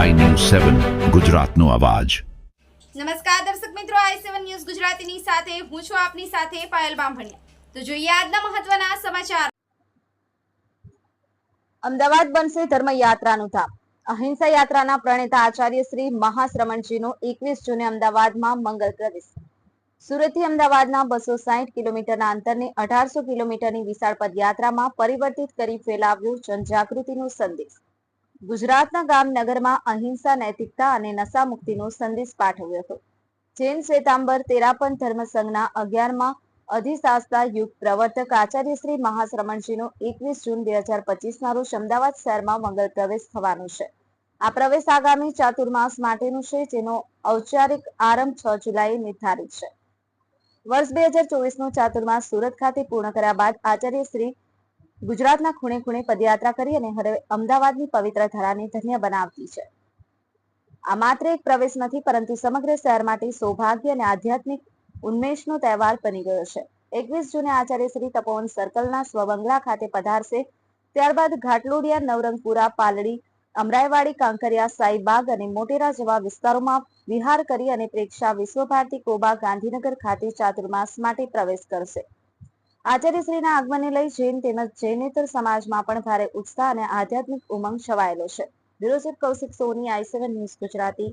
સેવન ગુજરાતનો અવાજ. નમસ્કાર દર્શક મિત્રો આઈ સેવન ન્યૂઝ ગુજરાતીની સાથે હું છું આપની સાથે પાયલ બામભણિયા. તો જોઈએ આજના મહત્વના સમાચાર. અમદાવાદ બનશે ધર્મયાત્રાનું ધામ. અહિંસા યાત્રાના પ્રણેતા આચાર્ય શ્રી મહાશ્રમણજીનો એકવીસ જૂને અમદાવાદમાં મંગલ પ્રવેશ. સુરતથી અમદાવાદના બસો સાહીઠ કિલોમીટરના અંતરને અઢારસો કિલોમીટરની વિશાળ પદયાત્રામાં પરિવર્તિત કરી ફેલાવ્યો જનજાગૃતિનો સંદેશ. ગુજરાતના ગામનગરમાં અહિંસા, નૈતિકતા અને નશા મુક્તિનો સંદેશ પાઠવ્યો હતો. જૈન શ્વેતાંબર તેરાપન ધર્મ સંઘના અગિયારમાં અધિશાસ્તા યુગ પ્રવર્તક આચાર્ય શ્રી મહાશ્રમણજીનો એકવીસ જૂન બે હજાર પચીસના રોજ અમદાવાદ શહેરમાં મંગળ પ્રવેશ થવાનો છે. આ પ્રવેશ આગામી ચાતુર્માસ માટેનું છે, જેનો ઔપચારિક આરંભ છ જુલાઈ નિર્ધારિત છે. વર્ષ બે હજાર ચોવીસનો ચાતુર્માસ સુરત ખાતે પૂર્ણ કર્યા બાદ આચાર્ય શ્રી ગુજરાતના ખૂણે ખૂણે પદયાત્રા કરી અને હવે અમદાવાદની પવિત્ર ધરાને ધન્ય બનાવતી છે. આ માત્ર એક પ્રવેશ નથી, પરંતુ સમગ્ર શહેર માટે સૌભાગ્ય અને આધ્યાત્મિક ઉન્મેષનો તહેવાર બની ગયો છે. એકવીસ જૂને આચાર્ય શ્રી તપોવન સર્કલના સ્વબંગલા ખાતે પધારશે. ત્યારબાદ ઘાટલોડિયા, નવરંગપુરા, પાલડી, અમરાઈવાડી, કાંકરિયા, સાઈબાગ અને મોટેરા જેવા વિસ્તારોમાં વિહાર કરી અને પ્રેક્ષા વિશ્વભારતી કોબા ગાંધીનગર ખાતે ચાતુર્માસ માટે પ્રવેશ કરશે. આચાર્યશ્રીના આગમનને લઈ જૈન તેમજ જૈનેતર સમાજમાં પણ ભારે ઉત્સાહ અને આધ્યાત્મિક ઉમંગ છવાયેલો છે. Bureau Kaushik Soni, I seven news Gujarati.